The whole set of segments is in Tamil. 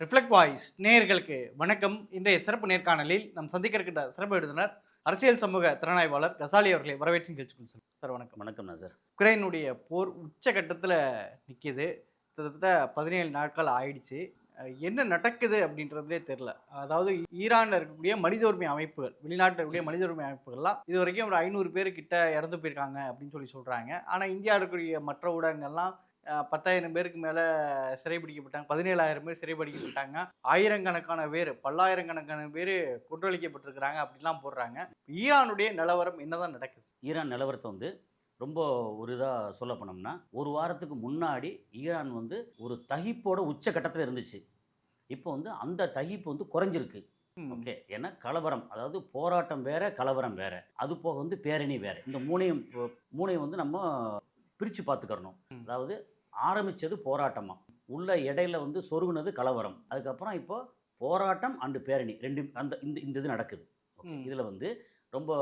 ரிஃப்ளெக்ட் வாய்ஸ் நேயர்களுக்கு வணக்கம். இன்றைய சிறப்பு நேர்காணலில் நம் சந்திக்க இருக்கின்ற சிறப்பு விருந்தினர் அரசியல் சமூக திறனாய்வாளர் கசாலி அவர்களை வரவேற்று நிகழ்ச்சிக்குள் சார் சார் வணக்கம். வணக்கம் நசர். உக்ரைனுடைய போர் உச்சகட்டத்தில் நிற்கிது கிட்டத்தட்ட பதினேழு நாட்கள் ஆயிடுச்சு. என்ன நடக்குது அப்படின்றதே தெரில அதாவது ஈரானில் இருக்கக்கூடிய மனித உரிமை அமைப்புகள் வெளிநாட்டில் இருக்கக்கூடிய மனித உரிமை அமைப்புகள்லாம் இது வரைக்கும் ஒரு ஐநூறு பேர் கிட்ட இறந்து போயிருக்காங்க அப்படின்னு சொல்லி சொல்கிறாங்க ஆனால் இந்தியா இருக்கக்கூடிய மற்ற ஊடகங்கள்லாம் பத்தாயிரம் பேருக்கு மேலே சிறைபிடிக்கப்பட்டாங்க பதினேழாயிரம் பேர் சிறைபிடிக்கப்பட்டாங்க ஆயிரக்கணக்கான பேர் பல்லாயிரக்கணக்கான பேர் கொன்றளிக்கப்பட்டிருக்கிறாங்க அப்படிலாம் போடுறாங்க. ஈரானுடைய நிலவரம் என்னதான் நடக்குது? ஈரான் நிலவரத்தை வந்து ரொம்ப ஒரு இதாக சொல்ல போனோம்னா ஒரு வாரத்துக்கு முன்னாடி ஈரான் வந்து ஒரு தகிப்போட உச்சக்கட்டத்தில் இருந்துச்சு. இப்போ வந்து அந்த தகிப்பு வந்து குறைஞ்சிருக்கு. ஓகே. ஏன்னா கலவரம் அதாவது போராட்டம் வேற கலவரம் வேற. அது போக வந்து பேரணி வேற. இந்த மூணையும் மூணையும் வந்து நம்ம பிரித்து பார்த்துக்கிறணும். அதாவது ஆரம்பித்தது போராட்டமா. உள்ள இடையில வந்து சொருகுனது கலவரம். அதுக்கப்புறம் இப்போ போராட்டம் அண்டு பேரணி ரெண்டு அந்த இந்த இந்த இது நடக்குது. இதில் வந்து ரொம்ப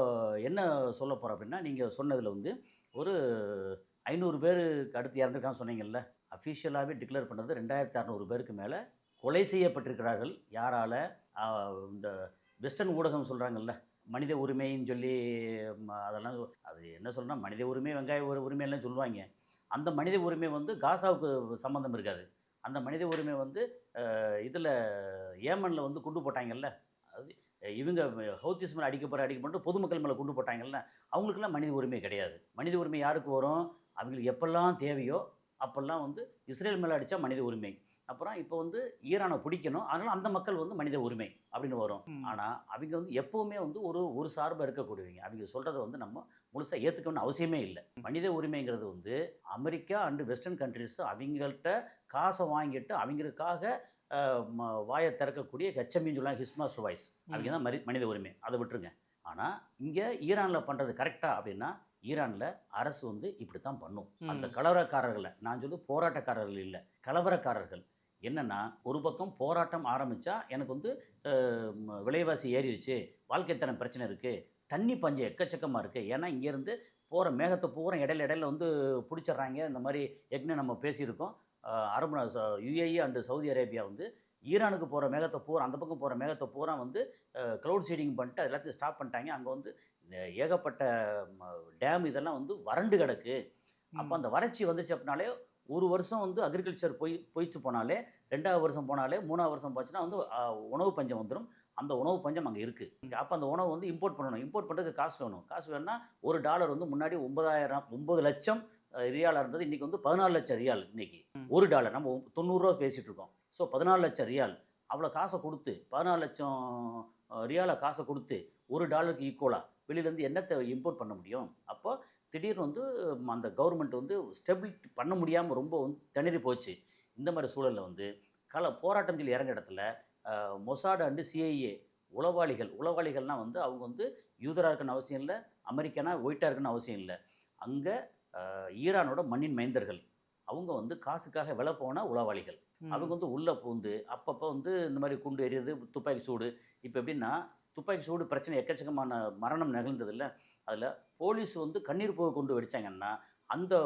என்ன சொல்ல போகிறோம் அப்படின்னா நீங்கள் சொன்னதில் வந்து ஒரு ஐநூறு பேருக்கு அடுத்து இறந்துருக்கான்னு சொன்னீங்கல்ல அஃபிஷியலாகவே டிக்ளேர் பண்ணது ரெண்டாயிரத்தி அறநூறு பேருக்கு மேலே கொலை செய்யப்பட்டிருக்கிறார்கள். யாரால? இந்த வெஸ்டர்ன் ஊடகம் சொல்கிறாங்கல்ல மனித உரிமைன்னு சொல்லி அதெல்லாம் அது என்ன சொல்றேன்னா மனித உரிமை வெங்காய உரிமையெல்லாம் சொல்லுவாங்க. அந்த மனித உரிமை வந்து காசாவுக்கு சம்மந்தம் இருக்காது. அந்த மனித உரிமை வந்து இதில் ஏமனில் வந்து குண்டு போட்டாங்கல்ல. அது இவங்க ஹவுத்திஸ் மேலே அடிக்க போகிற அடிக்க போட்டு பொதுமக்கள் மேலே குண்டு போட்டாங்கல்ல. அவங்களுக்கெல்லாம் மனித உரிமை கிடையாது. மனித உரிமை யாருக்கு வரும்? அவங்களுக்கு எப்பெல்லாம் தேவையோ அப்போல்லாம் வந்து இஸ்ரேல் மேலே அடித்தா மனித உரிமை. அப்புறம் இப்போ வந்து ஈரானை பிடிக்கணும். அதனால் அந்த மக்கள் வந்து மனித உரிமை அப்படின்னு வரும். ஆனால் அவங்க வந்து எப்போவுமே வந்து ஒரு ஒரு சார்பாக இருக்கக்கூடியவங்க. அவங்க சொல்கிறத வந்து நம்ம முழுசாக ஏற்றுக்கணும்னு அவசியமே இல்லை. மனித உரிமைங்கிறது வந்து அமெரிக்கா அண்டு வெஸ்டர்ன் கண்ட்ரிஸ் அவங்கள்ட்ட காசை வாங்கிட்டு அவங்களுக்காக வாயை திறக்கக்கூடிய ஹெச்எம்இன்னு சொல்லுவாங்க ஹிஸ் மாஸ்டர் வாய்ஸ் அவங்க தான் மரி மனித உரிமை. அதை விட்டுருங்க. ஆனால் இங்கே ஈரானில் பண்ணுறது கரெக்டாக அப்படின்னா ஈரானில் அரசு வந்து இப்படி தான் பண்ணும். அந்த கலவரக்காரர்களை நான் சொல்லி போராட்டக்காரர்கள் இல்லை கலவரக்காரர்கள். என்னன்னா ஒரு பக்கம் போராட்டம் ஆரம்பித்தா எனக்கு வந்து விலைவாசி ஏறிடுச்சு வாழ்க்கைத்தரம் பிரச்சனை இருக்குது தண்ணி பஞ்சம் எக்கச்சக்கமாக இருக்குது ஏன்னா இங்கேருந்து போகிற மேகத்தை பூரா இடையில இடையில வந்து பிடிச்சிடுறாங்க இந்த மாதிரி ஏற்கனவே நம்ம பேசியிருக்கோம். அரபு யுஏஇ அண்டு சவுதி அரேபியா வந்து ஈரானுக்கு போகிற மேகத்தை பூரா அந்த பக்கம் போகிற மேகத்தை பூரா வந்து க்ளவுட் சீடிங் பண்ணிட்டு எல்லாத்தையும் ஸ்டாப் பண்ணிட்டாங்க. அங்கே வந்து இந்த ஏகப்பட்ட டேம் இதெல்லாம் வந்து வறண்டு கிடக்கு. அப்போ அந்த வறட்சி வந்துச்சு அப்படின்னாலே ஒரு வருஷம் வந்து அக்ரிகல்ச்சர் போய் போயிட்டு போனாலே ரெண்டாவது வருஷம் போனாலே மூணாவது வருஷம் போச்சுன்னா வந்து உணவு பஞ்சம் வந்துடும் அந்த உணவு பஞ்சம் அங்கே இருக்குது அப்போ அந்த உணவு வந்து இம்போர்ட் பண்ணணும். இம்போர்ட் பண்ணுறதுக்கு காசு வேணும். காசு வேணும்னா ஒரு டாலர் வந்து முன்னாடி ஒன்பதாயிரம் ஒம்பது லட்சம் ரியாலாக இருந்தது. இன்றைக்கி வந்து பதினாலு லட்சம் ரியால் இன்னைக்கு. ம். ஒரு டாலர் நம்ம தொண்ணூறுரூவா பேசிகிட்டு இருக்கோம். ஸோ பதினாலு லட்சம் ரியால் அவ்வளோ காசை கொடுத்து பதினாலு லட்சம் ரியாலை காசை கொடுத்து ஒரு டாலருக்கு ஈக்குவலாக வெளியிலேருந்து என்னத்தை இம்போர்ட் பண்ண முடியும்? அப்போ திடீர்னு வந்து அந்த கவர்மெண்ட் வந்து ஸ்டெபிலிட்டி பண்ண முடியாமல் ரொம்ப வந்து திணறி போச்சு. இந்த மாதிரி சூழலில் வந்து கல போராட்டம் சொல்லி இறங்க இடத்துல மொசாட் அண்டு சிஐஏ உளவாளிகள் உளவாளிகள்னால் வந்து அவங்க வந்து யூதராக இருக்குன்னு அவசியம் இல்லை அமெரிக்கனா ஒயிட்டாக இருக்குன்னு அவசியம் இல்லை. அங்கே ஈரானோட மண்ணின் மைந்தர்கள். அவங்க வந்து காசுக்காக விலை போன உளவாளிகள். அவங்க வந்து உள்ளே பூந்து அப்பப்போ வந்து இந்த மாதிரி குண்டு எரியுது துப்பாக்கி சூடு. இப்போ எப்படின்னா துப்பாக்கி சூடு பிரச்சனை எக்கச்சக்கமான மரணம் நிகழ்ந்ததில்ல அதில் போலீஸ் வந்து கண்ணீர் புகை கொண்டு வெடிச்சாங்கன்னா அந்த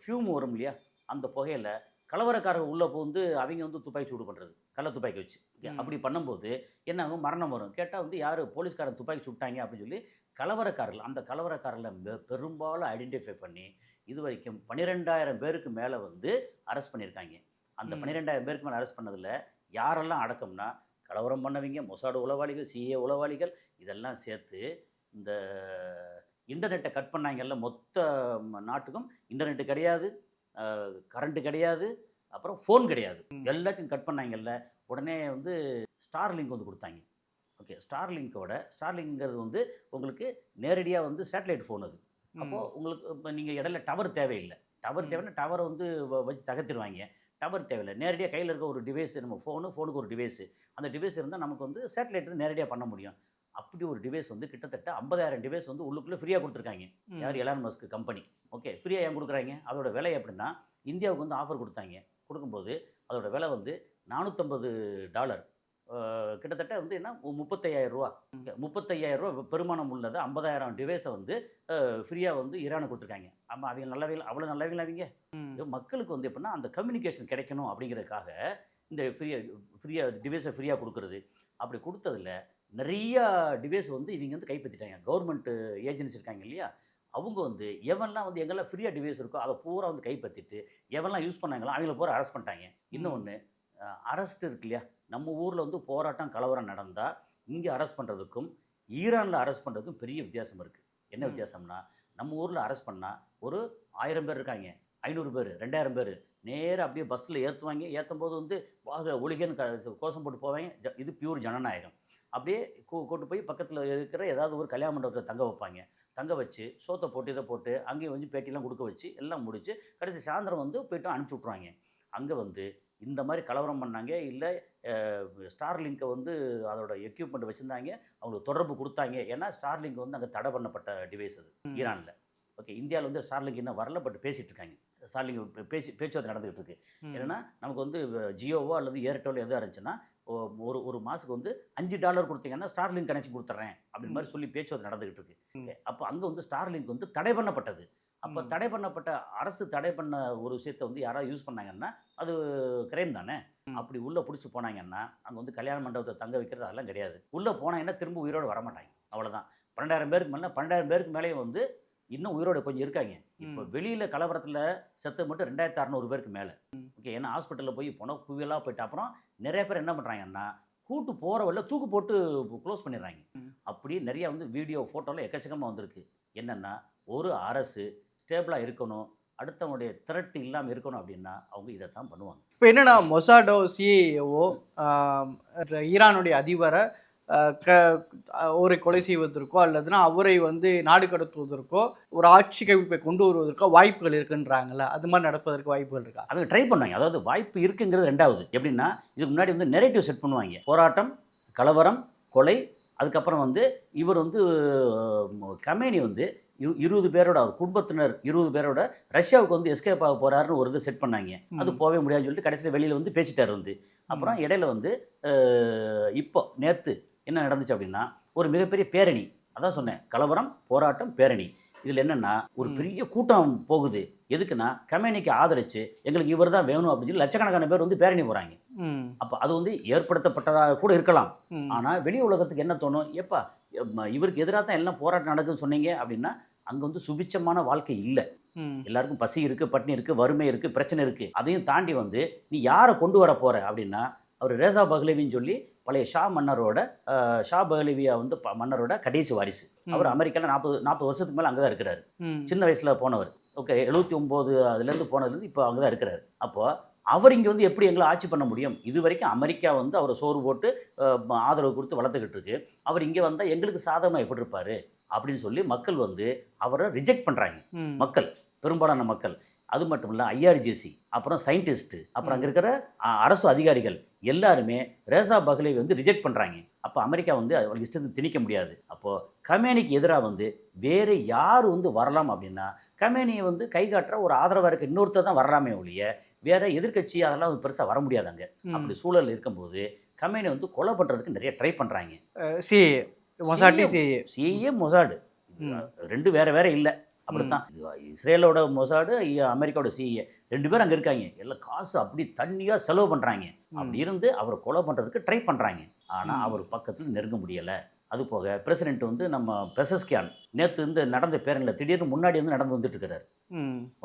ஃபியூம் வரும் இல்லையா? அந்த புகையில கலவரக்காரங்க உள்ளே பூந்து அவங்க வந்து துப்பாக்கி சூடு பண்ணுறது கள்ள துப்பாக்கி வச்சு. அப்படி பண்ணும்போது என்ன ஆகும்? மரணம் வரும். கேட்டால் வந்து யார்? போலீஸ்காரன் துப்பாக்கி சுட்டாங்க அப்படின்னு சொல்லி கலவரக்காரர்கள் அந்த கலவரக்காரர்களை பெ- பெரும்பாலும் ஐடென்டிஃபை பண்ணி இது வரைக்கும் பன்னிரெண்டாயிரம் பேருக்கு மேலே வந்து அரெஸ்ட் பண்ணியிருக்காங்க. அந்த. பன்னிரெண்டாயிரம் பேருக்கு மேலே அரெஸ்ட் பண்ணதில் யாரெல்லாம் அடக்கம்னா கலவரம் பண்ணவங்க மொசாடு உளவாளிகள் சிஏ உளவாளிகள் இதெல்லாம் சேர்த்து இந்த இன்டர்நெட்டை கட் பண்ணாங்கல்ல மொத்த நாட்டுக்கும் இன்டர்நெட்டு கிடையாது கரண்ட்டு கிடையாது அப்புறம் ஃபோன் கிடையாது. எல்லாத்தையும் கட் பண்ணாங்கல்ல உடனே வந்து ஸ்டார் லிங்க் வந்து கொடுத்தாங்க. ஓகே ஸ்டார் லிங்கோட ஸ்டார் லிங்க்ங்கிறது வந்து உங்களுக்கு நேரடியாக வந்து சேட்டலைட் ஃபோன் அது. அப்போது உங்களுக்கு இப்போ நீங்கள் இடையில டவர் தேவையில்லை. டவர். தேவைன்னா டவரை வந்து வச்சு தகர்த்திடுவாங்க. டவர் தேவையில்லை. நேரடியாக கையில் இருக்க ஒரு டிவைஸ் நம்ம ஃபோனு ஃபோனுக்கு ஒரு டிவைஸ் அந்த டிவைஸ் இருந்தால் நமக்கு வந்து சேட்டலைட் நேரடியாக பண்ண முடியும். அப்படி ஒரு டிவைஸ் வந்து கிட்டத்தட்ட ஐம்பதாயிரம் டிவைஸ் வந்து உள்ளுக்குள்ளே ஃப்ரீயாக கொடுத்துருக்காங்க. யார்? எலான் மஸ்க் கம்பெனி ஓகே ஃப்ரீயாக ஏன் கொடுக்குறாங்க? அதோட விலை எப்படின்னா இந்தியாவுக்கு வந்து ஆஃபர் கொடுத்தாங்க. கொடுக்கும்போது அதோட விலை வந்து நானூற்றம்பது டாலர் கிட்டத்தட்ட வந்து என்ன? முப்பத்தையாயிரம் ரூபா. முப்பத்தையாயிரம் ரூபா பெருமானம் உள்ளது ஐம்பதாயிரம் டிவைஸை வந்து ஃப்ரீயாக வந்து ஈரானுக்கு கொடுத்துருக்காங்க. ஆமாம் அவங்க நல்லவே அவ்வளோ நல்லவங்களா அவங்க. மக்களுக்கு வந்து எப்படின்னா அந்த கம்யூனிகேஷன் கிடைக்கணும் அப்படிங்கிறதுக்காக இந்த ஃப்ரீயாக ஃப்ரீயாக டிவைஸை ஃப்ரீயாக கொடுக்குறது. அப்படி கொடுத்ததில் நிறையா டிவைஸ் வந்து இவங்க வந்து கைப்பற்றிட்டாங்க கவர்மெண்ட்டு ஏஜென்சி இருக்காங்க இல்லையா? அவங்க வந்து எவன்லாம் வந்து எங்கெல்லாம் ஃப்ரீயாக டிவைஸ் இருக்கோ அதை பூரா வந்து கைப்பற்றிட்டு எவன்லாம் யூஸ் பண்ணாங்களோ அவங்கள பூரா அரெஸ்ட் பண்ணிட்டாங்க. இன்னொன்று அரெஸ்ட் இருக்கு இல்லையா? நம்ம ஊரில் வந்து போராட்டம் கலவரம் நடந்தால் இங்கே அரெஸ்ட் பண்ணுறதுக்கும் ஈரானில் அரெஸ்ட் பண்ணுறதுக்கும் பெரிய வித்தியாசம் இருக்குது என்ன. வித்தியாசம்னா நம்ம ஊரில் அரெஸ்ட் பண்ணால் ஒரு ஆயிரம் பேர் இருக்காங்க. ஐநூறு பேர் ரெண்டாயிரம் பேர். நேராக அப்படியே பஸ்ஸில் ஏற்றுவாங்க ஏற்றும் போது வந்து வாக ஒளிகன்னு க கோஷம் போட்டு போவாங்க. ஜ- இது பியூர் ஜனநாயகம். அப்படியே கூட்டு போய் பக்கத்தில் இருக்கிற ஏதாவது ஒரு கல்யாண மண்டபத்தில் தங்க வைப்பாங்க. தங்க வச்சு சோத்தை போட்டு இதை போட்டு அங்கேயும் வந்து பேட்டிலாம் கொடுக்க வச்சு எல்லாம் முடிச்சு கடைசி சாயந்தரம் வந்து போயிட்டு அனுப்பிச்சி விட்ருவாங்க அங்கே வந்து இந்த மாதிரி கலவரம் பண்ணாங்க. இல்லை ஸ்டார் லிங்கை வந்து அதோட எக்யூப்மெண்ட் வச்சுருந்தாங்க. அவங்களுக்கு தொடர்பு கொடுத்தாங்க. ஏன்னா ஸ்டார் லிங்க் வந்து அங்கே தடை பண்ணப்பட்ட டிவைஸ் அது. ஈரானில். ஓகே இந்தியாவில் வந்து ஸ்டார் லிங்க் இன்னும் வரல. பட் பேசிகிட்டு இருக்காங்க. ஸ்டார் லிங்க் பேசி பேச்சுவார்த்தை நடந்துகிட்டு இருக்கு. என்னன்னா நமக்கு வந்து ஜியோவோ அல்லது ஏர்டெல் எதுவும் இருந்துச்சுன்னா ஒரு ஒரு மாதத்துக்கு வந்து அஞ்சு டாலர் கொடுத்தீங்கன்னா ஸ்டார் லிங்க் கனெக்ஷன் கொடுத்துட்றேன் அப்படின்னு மாதிரி சொல்லி பேச்சுவார்த்தை நடந்துகிட்டு இருக்கு அப்போ அங்கே வந்து ஸ்டார் லிங்க் வந்து தடை பண்ணப்பட்டது. அப்போ. தடை பண்ணப்பட்ட அரசு தடை பண்ண ஒரு விஷயத்தை வந்து யாராவது யூஸ் பண்ணாங்கன்னா அது கிரைம் தானே. அப்படி உள்ளே பிடிச்சி போனாங்கன்னா அங்கே வந்து கல்யாண மண்டபத்தை தங்க வைக்கிறது அதெல்லாம் கிடையாது. உள்ளே போனாங்கன்னா திரும்ப உயிரோடு வரமாட்டாங்க. அவ்வளோதான் பன்னெண்டாயிரம் பேருக்கு மேலே பன்னெண்டாயிரம் பேருக்கு மேலேயும் வந்து இன்னும் உயிரோட கொஞ்சம் இருக்காங்க. இப்போ. வெளியில் கலவரத்தில் செத்து மட்டும் ரெண்டாயிரத்து அறநூறு பேருக்கு மேலே. ஓகே ஏன்னா ஹாஸ்பிட்டலில் போய் போனால் குவியலாக போயிட்டு அப்புறம் நிறைய பேர் என்ன பண்ணுறாங்கன்னா கூட்டு போகிற வழியில் தூக்கு போட்டு க்ளோஸ் பண்ணிடுறாங்க ம். அப்படி நிறைய வந்து வீடியோ ஃபோட்டோலாம் எக்கச்சக்கமாக வந்திருக்கு என்னென்னா ஒரு அரசு ஸ்டேபிளாக இருக்கணும் அடுத்தவனுடைய திரட்டு இல்லாமல் இருக்கணும் அப்படின்னா அவங்க இதை தான் பண்ணுவாங்க இப்போ என்னன்னா மொசாடோ சிஏஓ ஈரானுடைய அதிபரை ஒரு கொலை செய்வதற்கோ அல்லதுனா அவரை வந்து நாடு கடத்துவதற்கோ ஒரு ஆட்சி கவிப்பை கொண்டு வருவதற்கோ வாய்ப்புகள் இருக்குன்றாங்கல்ல? அது மாதிரி நடப்பதற்கு வாய்ப்புகள் இருக்கா? அவங்க ட்ரை பண்ணாங்க. அதாவது வாய்ப்பு இருக்குங்கிறது ரெண்டாவது. எப்படின்னா இதுக்கு முன்னாடி வந்து நெரேட்டிவ் செட் பண்ணுவாங்க. போராட்டம் கலவரம் கொலை அதுக்கப்புறம் வந்து இவர் வந்து கமேனி வந்து இரு- இருபது பேரோட அவர் குடும்பத்தினர் இருபது பேரோட ரஷ்யாவுக்கு வந்து எஸ்கேப் ஆக போறாருன்னு ஒரு இது செட் பண்ணாங்க. அது. போகவே முடியாதுன்னு சொல்லிட்டு கடைசியில் வெளியில் வந்து பேசிட்டார் வந்து. அப்புறம் இடையில வந்து இப்போ நேற்று என்ன நடந்துச்சு அப்படின்னா ஒரு மிகப்பெரிய பேரணி. அதான் சொன்னேன் கலவரம் போராட்டம் பேரணி. இதில் என்னென்னா ஒரு. பெரிய கூட்டம் போகுது. எதுக்குன்னா கமேனிக்கு ஆதரிச்சு எங்களுக்கு இவர் தான் வேணும் அப்படின்னு சொல்லி லட்சக்கணக்கான பேர் வந்து பேரணி போகிறாங்க அப்போ அது வந்து ஏற்படுத்தப்பட்டதாக கூட இருக்கலாம். ஆனால் வெளி உலகத்துக்கு என்ன தோணும்? ஏப்பா எம்ம, இவருக்கு எதிராக தான் எல்லாம் போராட்டம் நடக்குதுன்னு சொன்னீங்க அப்படின்னா அங்கே வந்து சுபிச்சமான வாழ்க்கை இல்லை. எல்லாருக்கும் பசி இருக்குது பட்டினி இருக்குது வறுமை இருக்குது பிரச்சனை இருக்குது அதையும் தாண்டி வந்து நீ யாரை கொண்டு வர போகிற அப்படின்னா அவர் ரேசா பஹ்லவின்னு சொல்லி பழைய ஷா மன்னரோட ஷா பஹ்லவியா வந்து மன்னரோட கடைசி வாரிசு. அவர் அமெரிக்காவில் நாற்பது நாற்பது வருஷத்துக்கு மேலே அங்கே தான் இருக்கிறாரு சின்ன வயசில் போனவர். ஓகே எழுபத்தி ஒம்பது அதுலேருந்து போனதுலேருந்து இப்போ அங்கே தான் இருக்கிறாரு. அப்போ அவர் இங்கே வந்து எப்படி எங்களை ஆட்சி பண்ண முடியும்? இது வரைக்கும் அமெரிக்கா வந்து அவரை சோறு போட்டு ஆதரவு கொடுத்து வளர்த்துக்கிட்டு இருக்கு. அவர் இங்கே வந்தால் எங்களுக்கு சாதகமாக எப்படி இருப்பார்? அப்படின்னு சொல்லி மக்கள் வந்து அவரை ரிஜெக்ட் பண்ணுறாங்க மக்கள் பெரும்பாலான மக்கள். அது மட்டும் இல்லை ஐஆர்ஜிசி அப்புறம் சயின்டிஸ்ட்டு அப்புறம் அங்கே இருக்கிற அரசு அதிகாரிகள் எல்லாருமே ரேசா பகலை வந்து ரிஜெக்ட் பண்ணுறாங்க அப்போ அமெரிக்கா வந்து அவருக்கு இஷ்டத்துக்கு திணிக்க முடியாது. அப்போது கமேனிக்கு எதிராக வந்து வேறு யார் வந்து வரலாம் அப்படின்னா கமேனியை வந்து கை காட்டுற ஒரு ஆதரவாக இருக்க இன்னொருத்தர் தான் வரலாமே ஒழிய வேற எதிர்க்கட்சி அதெல்லாம் பெருசாக வர முடியாது அங்கே. ம். அப்படி சூழல் இருக்கும்போது கமேனி வந்து கொலை பண்ணுறதுக்கு நிறைய ட்ரை பண்ணுறாங்க சிஏ மொசாட்டி சிஏ மொசாடு. ரெண்டு வேற வேற இல்லை. அப்படித்தான். இஸ்ரேலோட மொசாடு அமெரிக்காவோட சிஏ ரெண்டு பேரும் அங்கே இருக்காங்க. எல்லாம் காசு அப்படி தண்ணியாக செலவு பண்ணுறாங்க அப்படி இருந்து அவரை கொலை பண்ணுறதுக்கு ட்ரை பண்ணுறாங்க ஆனால். அவர் பக்கத்தில் நெருங்க முடியலை. அது போக பிரசிடென்ட் வந்து நம்ம பெசஸ்கியான் நேற்று வந்து நடந்த பேரணியில் திடீர்னு முன்னாடி வந்து நடந்து வந்துட்டு இருக்கிறாரு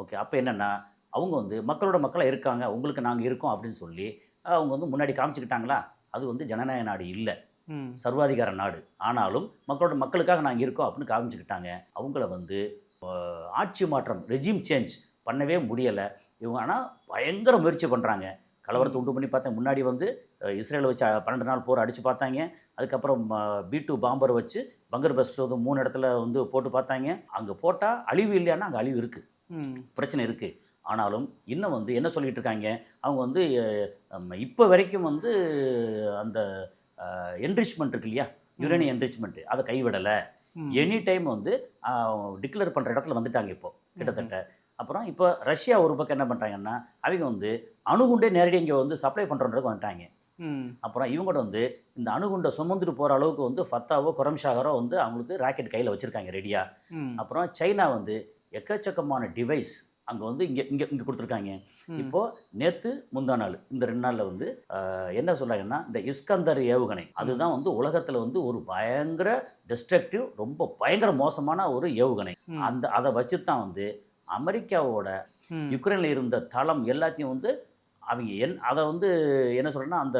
ஓகே அப்போ என்னென்னா அவங்க வந்து மக்களோட மக்களாக இருக்காங்க. உங்களுக்கு நாங்கள் இருக்கோம் அப்படின்னு சொல்லி அவங்க வந்து முன்னாடி காமிச்சுக்கிட்டாங்களா? அது வந்து ஜனநாயக நாடு இல்லை. சர்வாதிகார நாடு. ஆனாலும் மக்களோட மக்களுக்காக நாங்கள் இருக்கோம் அப்படின்னு காமிச்சுக்கிட்டாங்க. அவங்கள வந்து ஆட்சி மாற்றம் ரெஜிம் சேஞ்ச் பண்ணவே முடியலை. இவங்க ஆனால் பயங்கர முயற்சி பண்ணுறாங்க கலவரத்தை உண்டு பண்ணி பார்த்தேன். முன்னாடி வந்து இஸ்ரேலை வச்சு பன்னெண்டு நாள் போர் அடித்து பார்த்தாங்க. அதுக்கப்புறம் பி டூ பாம்பர் வச்சு பங்கர் பஸ்ட் வந்து மூணு இடத்துல வந்து போட்டு பார்த்தாங்க. அங்கே போட்டால் அழிவு இல்லையானா அங்கே அழிவு இருக்குது பிரச்சனை இருக்குது ஆனாலும் இன்னும் வந்து என்ன சொல்லிட்டு இருக்காங்க? அவங்க வந்து இப்போ வரைக்கும் வந்து அந்த என்ரிச்மெண்ட் இருக்கு இல்லையா? யுரேனியம் என்ரிச்மெண்ட் அதை கைவிடலை. எனி டைம் வந்து டிக்ளேர் பண்ணுற இடத்துல வந்துட்டாங்க இப்போ கிட்டத்தட்ட. அப்புறம் இப்போ ரஷ்யா ஒரு பக்கம் என்ன பண்ணுறாங்கன்னா அவங்க வந்து அணுகுண்டே நேரடி இங்கே வந்து சப்ளை பண்ணுறதுக்கு வந்துட்டாங்க. அப்புறம் இவங்கள்ட்ட வந்து இந்த அணுகுண்டை சுமந்துட்டு போகிற அளவுக்கு வந்து ஃபத்தாவோ குரம்ஷாகரோ வந்து அவங்களுக்கு ராக்கெட் கையில் வச்சுருக்காங்க ரெடியாக அப்புறம் சைனா வந்து எக்கச்சக்கமான டிவைஸ் அங்கே வந்து இங்கே இங்கே இங்கே கொடுத்துருக்காங்க ம். இப்போ நேத்து முந்தா நாள் இந்த ரெண்டு நாளில் வந்து என்ன சொல்றாங்கன்னா இந்த இஸ்கந்தர் ஏவுகணை அதுதான் வந்து உலகத்தில் வந்து ஒரு பயங்கர டிஸ்ட்ரக்டிவ் ரொம்ப பயங்கர மோசமான ஒரு ஏவுகணை. அந்த அதை வச்சு தான் வந்து அமெரிக்காவோட. யுக்ரைனில் இருந்த தளம் எல்லாத்தையும் வந்து அவங்க என் அதை வந்து என்ன சொல்கிறேன்னா அந்த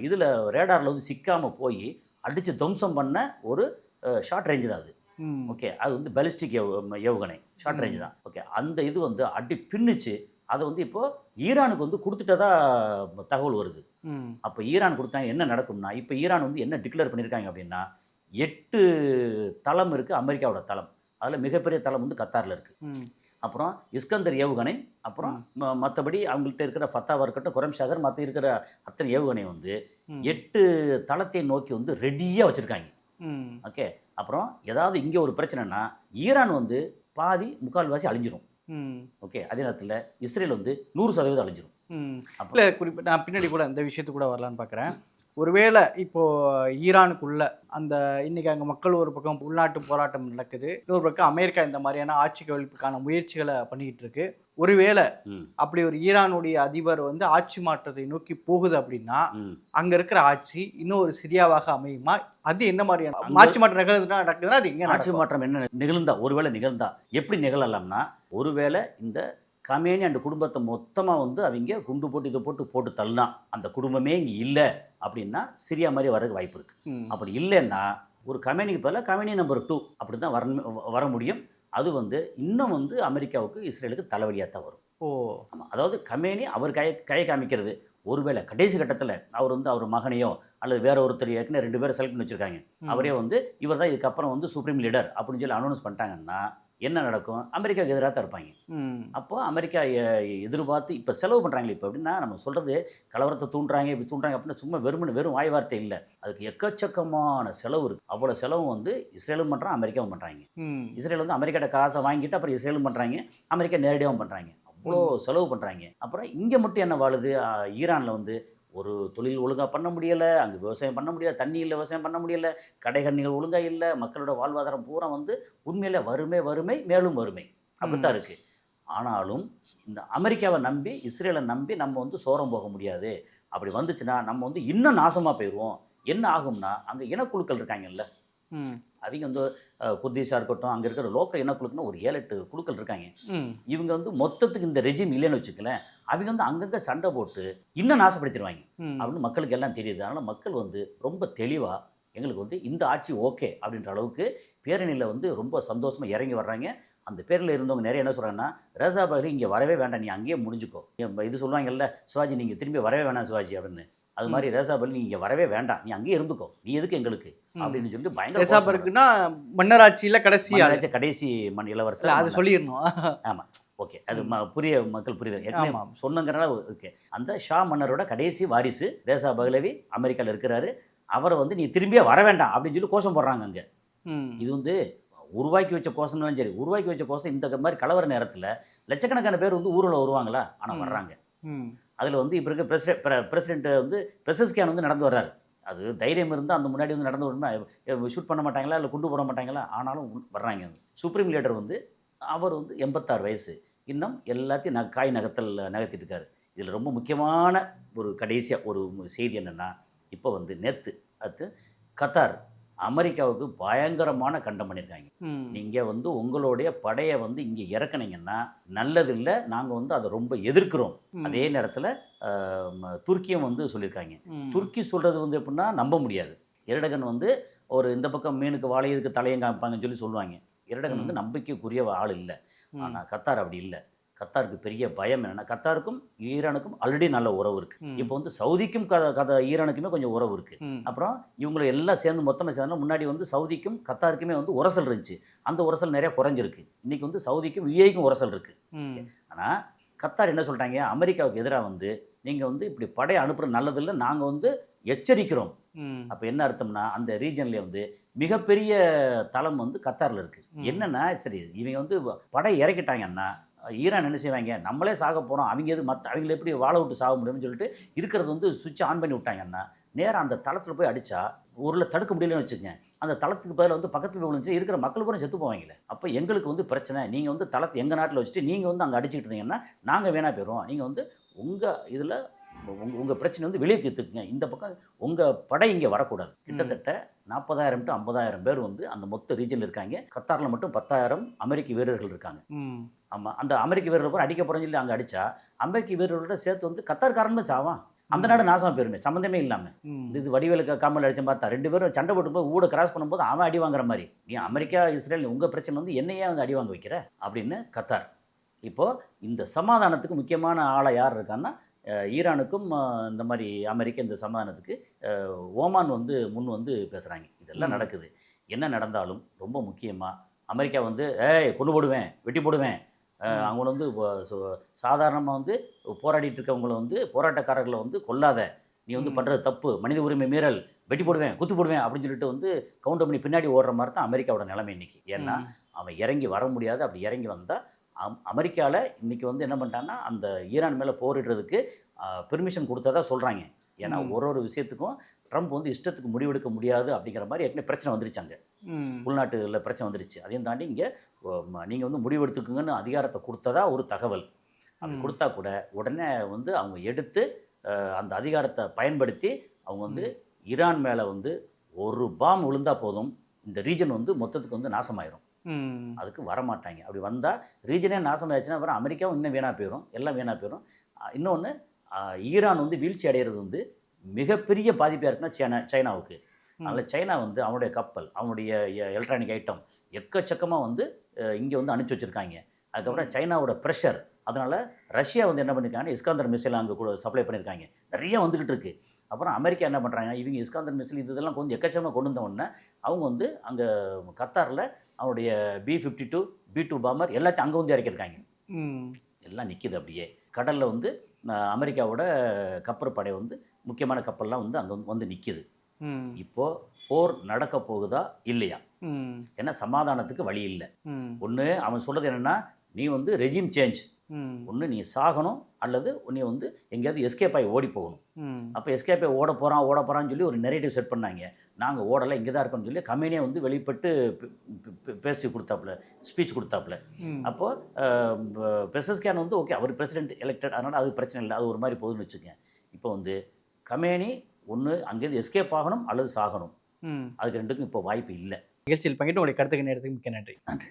இதில் ரேடாரில் வந்து சிக்காமல் போய் அடித்து துவம்சம் பண்ண ஒரு ஷார்ட் ரேஞ்சு தான் அது. ஓகே அது வந்து பெலிஸ்டிக் ஏவு ஏவுகணை ஷார்ட் ரேஞ்சு தான். ஓகே அந்த இது வந்து அடி பின்னுச்சு. அதை வந்து இப்போது ஈரானுக்கு வந்து கொடுத்துட்டதா தகவல் வருது. அப்போ ஈரான் கொடுத்தாங்க என்ன நடக்கும்னா இப்போ ஈரான் வந்து என்ன டிக்ளேர் பண்ணியிருக்காங்க அப்படின்னா எட்டு தளம் இருக்குது அமெரிக்காவோட தளம். அதில் மிகப்பெரிய தளம் வந்து கத்தாரில் இருக்குது. அப்புறம் இஸ்கந்தர் ஏவுகணை அப்புறம் மற்றபடி அவங்கள்ட்ட இருக்கிற ஃபத்தாவாக இருக்கட்டும் குரம் ஷாகர் மற்ற இருக்கிற அத்தனை ஏவுகணை வந்து. எட்டு தளத்தை நோக்கி வந்து ரெடியாக வச்சுருக்காங்க. ஓகே அப்புறம் ஏதாவது இங்கே ஒரு பிரச்சனைனா ஈரான் வந்து பாதி முக்கால்வாசி அழிஞ்சிரும் ம். ஓகே அதே நேரத்தில் இஸ்ரேல் வந்து நூறு சதவீதம் அழிஞ்சிரும் ம். அப்போ இல்லை குறிப்பிட்ட நான் பின்னாடி கூட இந்த விஷயத்து கூட வரலான்னு பார்க்குறேன் ஒருவேளை இப்போ ஈரானுக்குள்ள அந்த இன்னைக்கு அங்கே மக்கள் ஒரு பக்கம் உள்நாட்டு போராட்டம் நடக்குது இன்னொரு பக்கம் அமெரிக்கா இந்த மாதிரியான ஆட்சி கவிழ்ப்புக்கான முயற்சிகளை பண்ணிக்கிட்டு இருக்கு. ஒருவேளை அப்படி ஒரு ஈரானுடைய அதிபர் வந்து ஆட்சி மாற்றத்தை நோக்கி போகுது அப்படின்னா அங்க இருக்கிற ஆட்சி இன்னும் ஒரு சிரியாவாக அமையுமா? அது என்ன மாதிரியான ஆட்சி மாற்றம் நிகழ்ந்துனா நடக்குதுன்னா அது எங்க ஆட்சி மாற்றம் என்ன நிகழ்ந்தா? ஒருவேளை நிகழ்ந்தா? எப்படி நிகழலாம்னா ஒருவேளை இந்த கமேனி அந்த குடும்பத்தை மொத்தமாக வந்து அவங்க குண்டு போட்டு இதை போட்டு போட்டு தள்ளினா அந்த குடும்பமே இங்கே இல்லை அப்படின்னா சிரியா மாதிரி வரதுக்கு வாய்ப்பு இருக்குது. அப்படி இல்லைன்னா ஒரு கமேனிக்கு பதிலாக கமேனி நம்பர் டூ அப்படி தான் வர வர முடியும். அது வந்து இன்னும் வந்து அமெரிக்காவுக்கு இஸ்ரேலுக்கு தலைவலியாக தான் வரும். ஓ. ஆமாம் அதாவது கமேனி அவர் கை கையை காமிக்கிறது. ஒருவேளை கடைசி கட்டத்தில் அவர் வந்து அவர் மகனையோ அல்லது வேற ஒருத்தர் ஏற்கனவே ரெண்டு பேரை செலக்ட் பண்ணி வச்சிருக்காங்க. அவரே வந்து இவர் தான் இதுக்கப்புறம் வந்து சுப்ரீம் லீடர் அப்படின்னு சொல்லி அனௌன்ஸ் பண்ணிட்டாங்கன்னா என்ன நடக்கும்? அமெரிக்காவுக்கு எதிராக தான் இருப்பாங்க. அப்போ அமெரிக்கா எதிர்பார்த்து இப்போ செலவு பண்ணுறாங்களே இப்போ எப்படின்னா நம்ம சொல்கிறது கலவரத்தை தூண்டுறாங்க இப்படி தூண்டுறாங்க அப்படின்னு சும்மா வெறுமனே வெறும் வாய் வார்த்தை இல்லை. அதுக்கு எக்கச்சக்கமான செலவு இருக்குது அவ்வளோ செலவும் வந்து இஸ்ரேலும் பண்ணுறான் அமெரிக்காவும் பண்ணுறாங்க. இஸ்ரேல் வந்து அமெரிக்காட்ட காசை வாங்கிட்டு அப்புறம் இஸ்ரேலும் பண்ணுறாங்க அமெரிக்கா நேரடியாகவும் பண்ணுறாங்க அவ்வளோ செலவு பண்ணுறாங்க அப்புறம் இங்கே மட்டும் என்ன வாழுது? ஈரானில் வந்து ஒரு தொழில் ஒழுங்காக பண்ண முடியலை அங்கே விவசாயம் பண்ண முடியல தண்ணி இல்லை விவசாயம் பண்ண முடியல கடைகண்ணிகள் ஒழுங்காக இல்லை மக்களோட வாழ்வாதாரம் பூரா வந்து உண்மையில வறுமை வறுமை மேலும் வறுமை. அப்படித்தான் இருக்குது ஆனாலும் இந்த அமெரிக்காவை நம்பி இஸ்ரேலை நம்பி நம்ம வந்து சோரம் போக முடியாது. அப்படி வந்துச்சுன்னா நம்ம வந்து இன்னும் நாசமாக போயிடுவோம் என்ன ஆகும்னா அங்கே இனக்குழுக்கள் இருக்காங்கல்ல. அவங்க வந்து அஹ், குர்திஷாக இருக்கட்டும் அங்கே இருக்கிற லோக்கல் இனக்குழுக்குன்னு ஒரு ஏழு எட்டு குழுக்கள் இருக்காங்க. இவங்க வந்து மொத்தத்துக்கு இந்த ரெஜிம் இல்லைன்னு வச்சுக்கலேன் அவங்க வந்து அங்கங்கே சண்டை போட்டு இன்னும் நாசப்படுத்திடுவாங்க. அப்படின்னு மக்களுக்கு எல்லாம் தெரியுது. அதனால் மக்கள் வந்து ரொம்ப தெளிவாக எங்களுக்கு வந்து இந்த ஆட்சி ஓகே அப்படின்ற அளவுக்கு பேரணியில் வந்து ரொம்ப சந்தோஷமாக இறங்கி வர்றாங்க. அந்த பேரில் இருந்தவங்க நிறைய என்ன சொல்கிறாங்கன்னா ரேசா பகரி இங்கே வரவே வேண்டாம். நீ அங்கேயே முடிஞ்சுக்கோ. இது சொல்லுவாங்கல்ல சிவாஜி நீங்கள் திரும்பி வரவே வேணாம் சிவாஜி அப்படின்னு. அது மாதிரி ரேசா பகரி நீ இங்கே வரவே வேண்டாம். நீ அங்கேயே இருந்துக்கோ. நீ எதுக்கு எங்களுக்கு. அப்படின்னு சொல்லிட்டு பயங்கர ரெசாப் கோஷம் இருக்குன்னா மன்னராட்சியில கடைசி கடைசி மண் இளவரசர் அது சொல்லிடணும். ஆமாம் ஓகே. அது ம. புரிய மக்கள் ஆமாம். சொன்னங்கிறனால ஓகே. அந்த ஷா மன்னரோட கடைசி வாரிசு ரேசா பகலவி அமெரிக்காவில் இருக்கிறாரு. அவரை வந்து நீ திரும்பியே வர வேண்டாம் அப்படின்னு சொல்லி கோஷம் போடுறாங்க அங்கே. இது வந்து உருவாக்கி வச்ச கோஷம்னாலும் சரி உருவாக்கி வச்ச கோஷம் இந்த மாதிரி கலவர நேரத்தில் லட்சக்கணக்கான பேர் வந்து ஊரில் வருவாங்களா? ஆனால். வர்றாங்க. அதில் வந்து இப்போ இருக்க பிரசிடென்ட் பிரசிடென்ட் வந்து பிரசஸ்கேன் வந்து நடந்து வர்றாரு. அது தைரியம் இருந்தால் அந்த முன்னாடி வந்து நடந்து வரணும் ஷூட் பண்ண மாட்டாங்களா இல்லை குண்டு போட மாட்டாங்களா? ஆனாலும் வர்றாங்க சுப்ரீம் லீடர் வந்து அவர் வந்து எண்பத்தாறு வயசு. இன்னும் எல்லாத்தையும் ந காய் நகத்தல் நகர்த்திட்டு இருக்காரு. இதில் ரொம்ப முக்கியமான ஒரு கடைசியாக ஒரு செய்தி என்னென்னா இப்போ வந்து நேற்று அடுத்து கத்தார். அமெரிக்காவுக்கு பயங்கரமான கண்டம் பண்ணியிருக்காங்க. நீங்கள் வந்து உங்களுடைய படையை வந்து இங்கே இறக்குனீங்கன்னா நல்லதில்லை நாங்கள் வந்து அதை ரொம்ப எதிர்க்கிறோம். அதே நேரத்தில் துருக்கியும் வந்து சொல்லியிருக்காங்க. துருக்கி சொல்கிறது வந்து எப்படின்னா நம்ப முடியாது எரடகன் வந்து ஒரு இந்த பக்கம் மீனுக்கு வாழை இதுக்கு தலையும் காமிப்பாங்கன்னு சொல்லி சொல்லுவாங்க எரடகன் வந்து நம்பிக்கைக்குரிய ஆள் இல்லை. ஆனால் கத்தார் அப்படி இல்லை கத்தாருக்கு பெரிய பயம் என்னென்னா கத்தாருக்கும் ஈரானுக்கும் ஆல்ரெடி நல்ல உறவு இருக்குது. இப்போ வந்து சவுதிக்கும் கத கத ஈரானுக்குமே கொஞ்சம் உறவு இருக்குது. அப்புறம் இவங்களை எல்லாம் சேர்ந்து மொத்தமாக சேர்ந்தா முன்னாடி வந்து சவுதிக்கும் கத்தாருக்குமே வந்து உரசல் இருந்துச்சு அந்த உரசல் நிறைய குறைஞ்சிருக்கு இன்றைக்கி வந்து சவுதிக்கும் யுஏக்கும் உரசல் இருக்குது. ஆனால் கத்தார் என்ன சொல்லிட்டாங்க அமெரிக்காவுக்கு எதிராக வந்து நீங்கள் வந்து இப்படி படையை அனுப்புறது நல்லதில்லை நாங்கள் வந்து எச்சரிக்கிறோம். அப்போ என்ன அர்த்தம்னா அந்த ரீஜன்லேயே வந்து மிகப்பெரிய தளம் வந்து கத்தாரில் இருக்குது. என்னன்னா சரி இவங்க வந்து படை இறக்கிட்டாங்கன்னா ஈரான் என்ன செய்வாங்க? நம்மளே சாக போகிறோம் அவங்க எது மற்ற அவங்கள எப்படி வாழ விட்டு சாக முடியும்னு சொல்லிட்டு இருக்கிறது வந்து சுவிட்ச் ஆன் பண்ணி விட்டாங்கன்னா நேராக அந்த தளத்தில் போய் அடித்தா ஊரில் தடுக்க முடியலன்னு வச்சுக்கோங்க. அந்த தளத்துக்கு பதில் வந்து பக்கத்தில் விழுந்துச்சு இருக்கிற மக்கள் பூரா செத்து போவாங்களே அப்போ எங்களுக்கு வந்து பிரச்சனை. நீங்கள் வந்து தளத்தை எங்கள் நாட்டில் வச்சுட்டு நீங்கள் வந்து அங்கே அடிச்சுக்கிட்டு இருந்தீங்கன்னா நாங்கள் வேணா போயிடுவோம். நீங்கள் வந்து உங்கள் இதில் உங்கள் உங்கள் பிரச்சனை வந்து வெளியே தீர்த்துக்குங்க. இந்த பக்கம் உங்கள் படை இங்கே வரக்கூடாது. கிட்டத்தட்ட நாற்பதாயிரம் டு ஐம்பதாயிரம் பேர் வந்து அந்த மொத்த ரீஜனில் இருக்காங்க. கத்தாரில் மட்டும் பத்தாயிரம் அமெரிக்க வீரர்கள் இருக்காங்க. ஆமாம் அந்த அமெரிக்க வீரர்கள் பூரா அடிக்க போகிறோன்னு சொல்லி அங்கே அடித்தா அமெரிக்க வீரர்களோட சேர்த்து வந்து கத்தார்காரனும் சாவான். அந்த நாடு நாசமாக போயிருமே சம்மந்தமே இல்லாமல் இது வடிவேலுக்கு காமல் அடிச்சு பார்த்தா ரெண்டு பேரும் சண்டை போட்டும்போது ஊட கிராஸ் பண்ணும்போது அவன் அடி வாங்குற மாதிரி. நீ அமெரிக்கா இஸ்ரேல் உங்கள் பிரச்சனை வந்து என்னையே வந்து அடி வாங்க வைக்கிற? அப்படின்னு கத்தார். இப்போது இந்த சமாதானத்துக்கு முக்கியமான ஆளை யார் இருக்கான்னா ஈரானுக்கும் இந்த மாதிரி அமெரிக்கா இந்த சமாதானத்துக்கு ஓமான் வந்து முன் வந்து பேசுகிறாங்க இதெல்லாம். நடக்குது என்ன நடந்தாலும் ரொம்ப முக்கியமாக அமெரிக்கா வந்து ஏய் கொண்டு போடுவேன் வெட்டி போடுவேன். அவங்கள வந்து சாதாரணமாக வந்து போராடிட்டு இருக்கவங்கள வந்து போராட்டக்காரர்களை வந்து கொல்லாத நீ வந்து. பண்ணுறது தப்பு மனித உரிமை மீறல் வெட்டி போடுவேன் குத்து போடுவேன் அப்படின்னு சொல்லிட்டு வந்து கவுண்ட் பண்ணி பின்னாடி ஓடுற மாதிரி தான் அமெரிக்காவோட நிலைமை இன்னைக்கு ஏன்னா. அவன் இறங்கி வர முடியாது அப்படி இறங்கி வந்தால் அமெரிக்காவில் இன்னைக்கு வந்து என்ன பண்ணிட்டான்னா அந்த ஈரான் மேலே போரிடுறதுக்கு பெர்மிஷன் கொடுத்ததா சொல்கிறாங்க ஏன்னா. ஒரு ஒரு விஷயத்துக்கும் ட்ரம்ப் வந்து இஷ்டத்துக்கு முடிவெடுக்க முடியாது அப்படிங்கிற மாதிரி ஏற்கனவே பிரச்சனை வந்துருச்சாங்க ம். உள்நாட்டுல பிரச்சனை வந்துருச்சு. அதையும் தாண்டி இங்கே நீங்கள் வந்து முடிவெடுத்துக்குங்கன்னு அதிகாரத்தை கொடுத்ததா ஒரு தகவல். ம். கொடுத்தா கூட உடனே வந்து அவங்க எடுத்து அந்த அதிகாரத்தை பயன்படுத்தி அவங்க வந்து ஈரான் மேலே வந்து ஒரு பாம் விழுந்தா போதும். இந்த ரீஜன் வந்து மொத்தத்துக்கு வந்து நாசமாயிரும். அதுக்கு வரமாட்டாங்க. அப்படி வந்தால் ரீஜனே நாசமாயிடுச்சுன்னா அப்புறம் அமெரிக்காவும் இன்னும் வீணாக போயிடும் எல்லாம் வீணாக போயிடும் இன்னொன்று ஈரான் வந்து வீழ்ச்சி அடைகிறது வந்து மிகப்பெரிய பாதிப்பாக இருக்குன்னா சைனா சைனாவுக்கு. அதனால் சைனா வந்து அவனுடைய கப்பல் அவனுடைய எலக்ட்ரானிக் ஐட்டம் எக்கச்சக்கமாக வந்து இங்கே வந்து அனுப்பிச்சி வச்சுருக்காங்க. அதுக்கப்புறம் சைனாவோட ப்ரெஷர் அதனால் ரஷ்யா வந்து என்ன பண்ணியிருக்காங்க இஸ்காந்தர் மிசைல் அங்கே கூட சப்ளை பண்ணியிருக்காங்க நிறைய வந்துக்கிட்டு இருக்கு. அப்புறம் அமெரிக்கா என்ன பண்ணுறாங்க இவங்க இஸ்காந்தர் மிசைல் இது இதெல்லாம் கொஞ்சம் எக்கச்சக்கமாக கொண்டு வந்த உடனே அவங்க வந்து அங்கே கத்தாரில் அவனுடைய B fifty two B two bomber எல்லாத்தையும் அங்கே வந்து இறக்கியிருக்காங்க. எல்லாம் நிற்கிது அப்படியே. கடலில் வந்து அமெரிக்காவோட கப்பற்படை வந்து முக்கியமான கப்பல்லாம் வந்து அங்கே வந்து நிற்கிது இப்போது போர் நடக்க போகுதா இல்லையா? ஏன்னா சமாதானத்துக்கு வழி இல்லை. ஒன்று அவன் சொல்கிறது என்னென்னா நீ வந்து ரெஜிம் சேஞ்ச். ஒன்று நீ சாகணும் அல்லது நீ வந்து எங்கேயாவது எஸ்கேப் ஆகி ஓடி போகணும். அப்போ எஸ்கேப் ஆகி ஓட போகிறான் ஓட போகிறான்னு சொல்லி ஒரு நெரேட்டிவ் செட் பண்ணாங்க. நாங்கள் ஓடலை இங்கே தான் இருக்கோம்னு சொல்லி கம்பெனியே வந்து வெளிப்பட்டு பேசி கொடுத்தாப்புல ஸ்பீச் கொடுத்தாப்புல. அப்போது பெசஸ்கேன் வந்து ஓகே அவர் பிரசிடென்ட் எலெக்டட் அதனால் அது பிரச்சனை இல்லை அது ஒரு மாதிரி போகுதுன்னு வச்சுக்கோங்க. இப்போ வந்து கமேனி ஒன்று அங்கேருந்து எஸ்கேப் ஆகணும் அல்லது சாகணும். அதுக்கு ரெண்டுக்கும் இப்போ வாய்ப்பு இல்லை. நிகழ்ச்சியில் பங்கிட்டு உங்களுடைய கருத்துக்கு நேரத்துக்கு மிக்க நன்றி. நன்றி